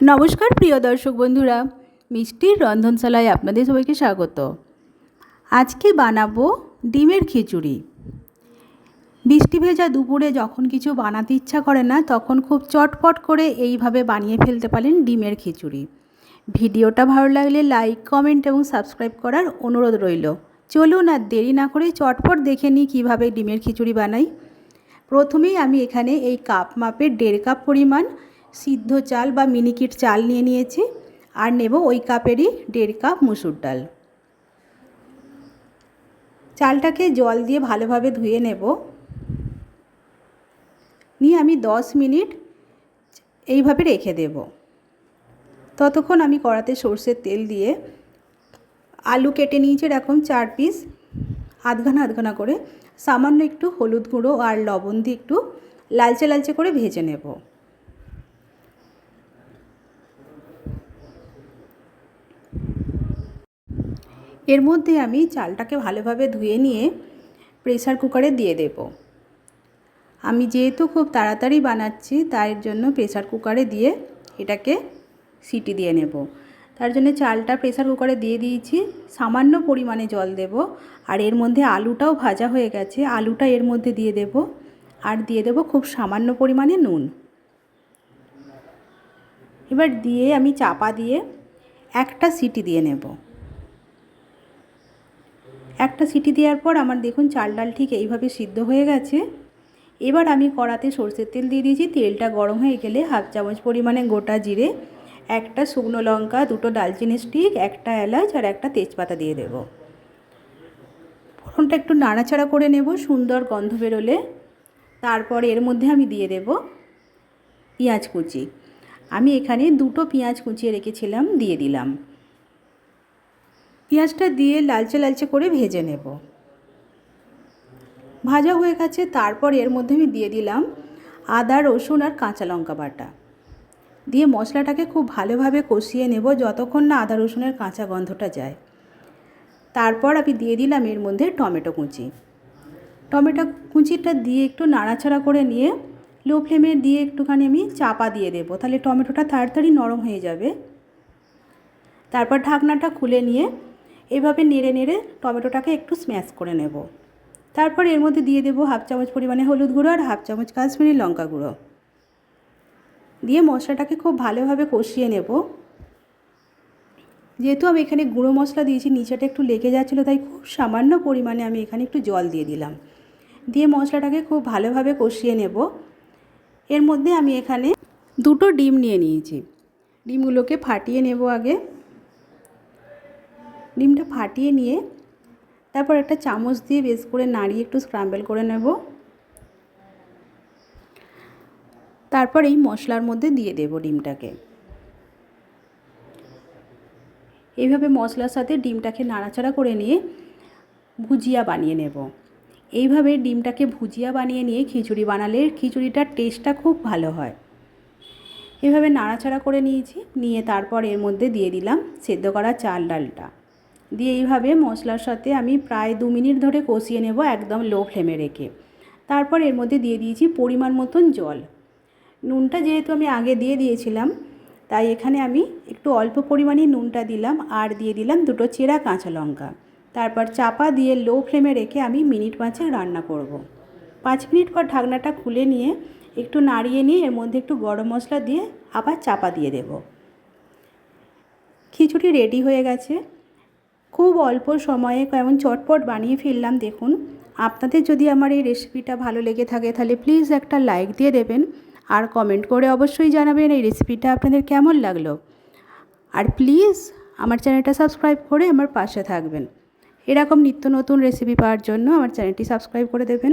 নমস্কার প্রিয় দর্শক বন্ধুরা, মিষ্টির রন্ধনশালায় আপনাদের সবাইকে স্বাগত। আজকে বানাবো ডিমের খিচুড়ি। বৃষ্টি ভেজা দুপুরে যখন কিছু বানাতে ইচ্ছা করে না, তখন খুব চটপট করে এইভাবে বানিয়ে ফেলতে পারেন ডিমের খিচুড়ি। ভিডিওটা ভালো লাগলে লাইক, কমেন্ট এবং সাবস্ক্রাইব করার অনুরোধ রইল। চলুন আর দেরি না করে চটপট দেখে নিই কীভাবে ডিমের খিচুড়ি বানাই। প্রথমেই আমি এখানে এই কাপ মাপের দেড় কাপ পরিমাণ সিদ্ধ চাল বা মিনিকিট চাল নিয়ে নিয়েছি আর নেব ওই কাপেরই দেড় কাপ মুসুর ডাল। চালটাকে জল দিয়ে ভালোভাবে ধুয়ে নেব। নিয়ে আমি দশ মিনিট এইভাবে রেখে দেব। ততক্ষণ আমি কড়াতে সর্ষের তেল দিয়ে আলু কেটে নিয়েছি এরকম চার পিস। আধখানা আধখানা করে সামান্য একটু হলুদ গুঁড়ো আর লবণ দিয়ে একটু লালচে লালচে করে ভেজে নেব। এর মধ্যে আমি চালটাকে ভালোভাবে ধুয়ে নিয়ে প্রেসার কুকারে দিয়ে দেব। আমি যেহেতু খুব তাড়াতাড়ি বানাচ্ছি তার জন্য প্রেসার কুকারে দিয়ে এটাকে সিটি দিয়ে নেব। তার জন্য চালটা প্রেসার কুকারে দিয়ে দিয়েছি, সামান্য পরিমাণে জল দেব। আর এর মধ্যে আলুটাও ভাজা হয়ে গেছে, আলুটা এর মধ্যে দিয়ে দেব। আর দিয়ে দেব খুব সামান্য পরিমাণে নুন। এবার দিয়ে আমি চাপা দিয়ে একটা সিটি দিয়ে নেব। একটা সিটি দেওয়ার পর আমার দেখুন চাল ডাল ঠিক এইভাবে সিদ্ধ হয়ে গেছে। এবার আমি কড়াতে সর্ষের তেল দিয়ে দিয়েছি। তেলটা গরম হয়ে গেলে হাফ চামচ পরিমাণে গোটা জিরে, একটা শুকনো লঙ্কা, দুটো দালচিনি স্টিক, একটা এলাচ আর একটা তেজপাতা দিয়ে দেব। ফোড়নটা একটু নাড়াচাড়া করে নেব, সুন্দর গন্ধ বেরোলে। তারপর এর মধ্যে আমি দিয়ে দেব পেঁয়াজ কুচি। আমি এখানে দুটো পেঁয়াজ কুচিয়ে রেখেছিলাম, দিয়ে দিলাম। পেঁয়াজটা দিয়ে লালচে লালচে করে ভেজে নেব। ভাজা হয়ে গেছে, তারপর এর মধ্যে আমি দিয়ে দিলাম আদা, রসুন আর কাঁচা লঙ্কা বাটা। দিয়ে মশলাটাকে খুব ভালোভাবে কষিয়ে নেব যতক্ষণ না আদা, রসুনের কাঁচা গন্ধটা যায়। তারপর আমি দিয়ে দিলাম এর মধ্যে টমেটো কুচি। টমেটো কুচিটা দিয়ে একটু নাড়াচাড়া করে নিয়ে লো ফ্লেমে দিয়ে একটুখানি আমি চাপা দিয়ে দেবো, তাহলে টমেটোটা তাড়াতাড়ি নরম হয়ে যাবে। তারপর ঢাকনাটা খুলে নিয়ে এভাবে নেড়ে নেড়ে টমেটোটাকে একটু স্ম্যাশ করে নেব। তারপর এর মধ্যে দিয়ে দেবো হাফ চামচ পরিমাণে হলুদ গুঁড়ো আর হাফ চামচ কাশ্মীরি লঙ্কা গুঁড়ো। দিয়ে মশলাটাকে খুব ভালোভাবে কষিয়ে নেব। যেহেতু আমি এখানে গুঁড়ো মশলা দিয়েছি, নিচেটা একটু লেগে যাচ্ছিল, তাই খুব সামান্য পরিমাণে আমি এখানে একটু জল দিয়ে দিলাম। দিয়ে মশলাটাকে খুব ভালোভাবে কষিয়ে নেব। এর মধ্যে আমি এখানে দুটো ডিম নিয়ে নিয়েছি। ডিমগুলোকে ফাটিয়ে নেব আগে। ডিমটা ফাটিয়ে নিয়ে তারপর একটা চামচ দিয়ে বেশ করে নাড়িয়ে একটু স্ক্রাম্বেল করে নেব। তারপর এই মশলার মধ্যে দিয়ে দেব ডিমটাকে। এইভাবে মশলার সাথে ডিমটাকে নাড়াচাড়া করে নিয়ে ভুজিয়া বানিয়ে নেব। এইভাবে ডিমটাকে ভুজিয়া বানিয়ে নিয়ে খিচুড়ি বানালে খিচুড়িটার টেস্টটা খুব ভালো হয়। এভাবে নাড়াচাড়া করে নিয়েছি, নিয়ে তারপর এর মধ্যে দিয়ে দিলাম সেদ্ধ করা চাল ডালটা। দিয়ে এইভাবে মশলার সাথে আমি প্রায় দু মিনিট ধরে কষিয়ে নেব একদম লো ফ্লেমে রেখে। তারপর এর মধ্যে দিয়ে দিয়েছি পরিমাণ মতন জল। নুনটা যেহেতু আমি আগে দিয়ে দিয়েছিলাম, তাই এখানে আমি একটু অল্প পরিমাণে নুনটা দিলাম আর দিয়ে দিলাম দুটো চেরা কাঁচা লঙ্কা। তারপর চাপা দিয়ে লো ফ্লেমে রেখে আমি মিনিট পাঁচেক রান্না করব। পাঁচ মিনিট পর ঢাকনাটা খুলে নিয়ে একটু নাড়িয়ে নিয়ে এর মধ্যে একটু গরম মশলা দিয়ে আবার চাপা দিয়ে দেব। খিচুড়ি রেডি হয়ে গেছে। খুব অল্প সময়ে কেমন চটপট বানিয়ে ফেললাম, দেখুন। আপনাদের যদি আমার এই রেসিপিটা ভালো লেগে থাকে, তাহলে প্লিজ একটা লাইক দিয়ে দেবেন। আর কমেন্ট করে অবশ্যই জানাবেন এই রেসিপিটা আপনাদের কেমন লাগল। আর প্লিজ আমার চ্যানেলটা সাবস্ক্রাইব করে আমার পাশে থাকবেন। এরকম নিত্য নতুন রেসিপি পাওয়ার জন্য আমার চ্যানেলটি সাবস্ক্রাইব করে দেবেন।